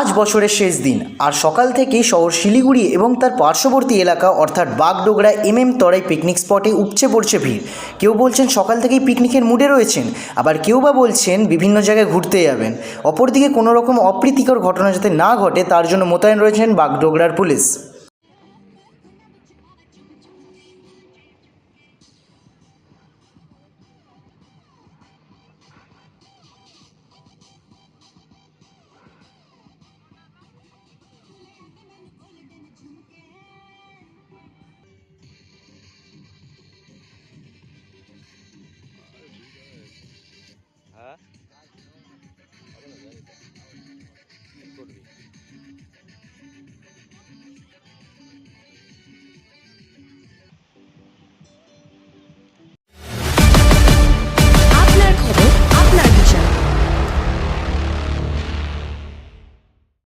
আজ বছরের শেষ দিন। আর সকাল থেকেই শহর শিলিগুড়ি এবং তার পার্শ্ববর্তী এলাকা, অর্থাৎ Bagdogra M M Terai picnic স্পটে উপচে পড়ছে ভিড়। কেউ বলছেন সকাল থেকেই পিকনিকের মুডে রয়েছেন, আবার কেউ বা বলছেন বিভিন্ন জায়গায় ঘুরতে যাবেন। অপরদিকে কোনো রকম অপ্রীতিকর ঘটনা যাতে না ঘটে, তার জন্য মোতায়েন রয়েছেন বাগডোগরার পুলিশ। Hah?